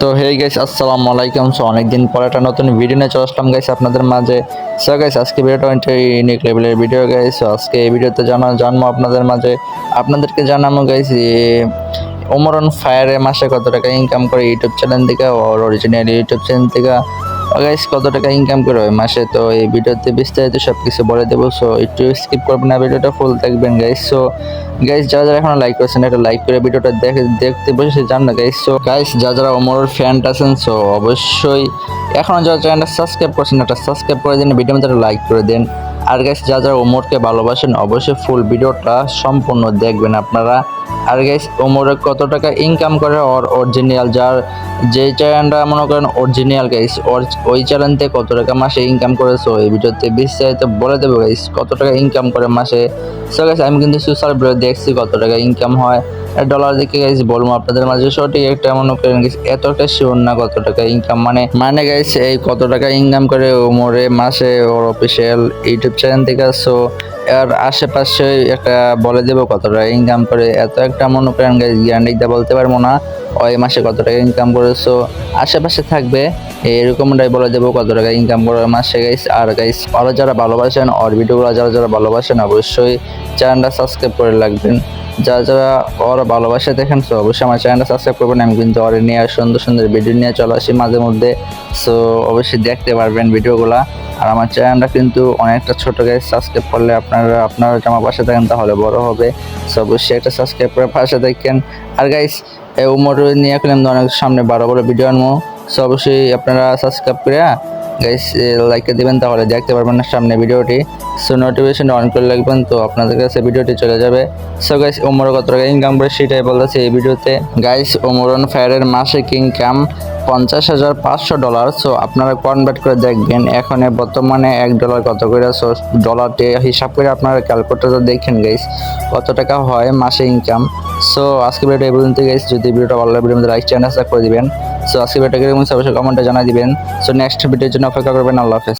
তো hey guys আসসালামু আলাইকুম। সো অনেকদিন পরে একটা নতুন ভিডিও নিয়ে চলে আসলাম গাইস আপনাদের মাঝে। সো গাইস আজকে ভিডিওটা অনেকটা ইউনিক লেভেলের ভিডিও গাইস আজকে এই ভিডিওতে জানা জানব আপনাদের মাঝে। আপনাদেরকে জানাব গাইস ওমরন ফায়ারে মাসে কত টাকা ইনকাম করে ইউটিউব চ্যানেল থেকে ওর অরিজিনাল ইউটিউব চ্যানেল থেকে। গাইস কত টাকা ইনকাম করে হয় মাসে? তো এই ভিডিওতে বিস্তারিত সব কিছু বলে দেবো সো একটু স্কিপ করবেন না, ভিডিওটা ফুল দেখবেন গাইস সো গাইস যারা যারা এখনও লাইক করেছেন, একটা লাইক করে ভিডিওটা দেখে, দেখতে বসে জান না গাইস সো গাইস যারা যারা ওমর ফ্যান আছেন সো অবশ্যই এখনও যারা চ্যানেলটা সাবস্ক্রাইব করছেন, একটা সাবস্ক্রাইব করে দিন ভিডিও মধ্যে লাইক করে দেন। আর গাইস যারা যারা ওমরকে ভালোবাসেন, অবশ্যই ফুল ভিডিওটা সম্পূর্ণ দেখবেন আপনারা। আর গাইস ওমরে কত টাকা ইনকাম করে ওর অরিজিনাল যার যে চ্যানেলটা মনে করেন অরিজিনাল গাইস ওই চ্যানেল থেকে কত টাকা মাসে ইনকাম করেছ এই ভিডিওতে বিস্তারিত বলে দেবো গাইস কত টাকা ইনকাম করে মাসে। সো গাইস আমি কিন্তু সোশ্যাল ভিডিও দেখছি কত টাকা ইনকাম হয়। ডলার দেখে গাইস বলব আপনাদের মাঝে সঠিক একটা মনে করেন গাইস এত একটা শিওর না কত টাকা ইনকাম মানে মানে গাইস এই কত টাকা ইনকাম করে ওমরে মাসে ওর অফিসিয়াল ইউটিউব চ্যানেল থেকে সো এর আশেপাশে একটা বলে দেবো কত টাকা ইনকাম করে, এত একটা মনে করেন গাইস গ্যারান্টিটা বলতে পারব না, ওই মাসে কত টাকা ইনকাম করেছ আশেপাশে থাকবে, এরকমটাই বলে দেবো কত টাকা ইনকাম করে মাসে গাইস আর গাইস আরও যারা ভালোবাসেন ওর ভিডিওগুলো যারা যারা ভালোবাসেন, অবশ্যই চ্যানেলটা সাবস্ক্রাইব করে রাখবেন। যারা যারা ওর ভালোবাসে দেখেন তো অবশ্যই আমার চ্যানেলটা সাবস্ক্রাইব করবেন। আমি কিন্তু ওর নিয়ে সুন্দর সুন্দর ভিডিও নিয়ে চলে আসি মাঝে মধ্যে। সো অবশ্যই দেখতে পারবেন ভিডিওগুলা। আর আমার চ্যানেলটা কিন্তু অনেকটা ছোটো গাইস সাবস্ক্রাইব করলে আপনারা আপনারা আমার পাশে থাকেন তাহলে বড় হবে। সো অবশ্যই একটা সাবস্ক্রাইব করে পাশে দেখেন। আর গাইস এই উমর নিয়ে করলাম অনেক সামনে বড় বড় ভিডিও আনব। সো অবশ্যই আপনারা সাবস্ক্রাইব করে গাইস লাইক দিবেন তাহলে দেখতে পারবেন না সামনে ভিডিওটি। সো নোটিফিকেশন অন করে রাখবেন তো আপনাদের কাছে ভিডিওটি চলে যাবে। সো গাইস ওমর কত টাকা ইনকাম করে সেটাই বলতেছে এই ভিডিওতে। গাইস ওমরন ফায়ারের মাসিক ইনকাম পঞ্চাশ হাজার পাঁচশো ডলার সো আপনারা কনভার্ট করে দেখবেন, এখন বর্তমানে এক ডলার কত করে? সো ডলারটি হিসাব করে আপনারা ক্যালকুলেটার দেখেন গাইস কত টাকা হয় মাসে ইনকাম সো আজকে ভিডিওটা এই পর্যন্ত গেছি যদি ভিডিওটা ভালো লাগে ভিডিওর মধ্যে লাইক চ্যানেল সাবস্ক্রাইব করে দিবেন। সো আজকে ভিডিওটা অবশ্যই কমেন্টে জানাই দিবেন। সো নেক্সট ভিডিওর জন্য অপেক্ষা করবেন। আল্লাহ হাফেজ।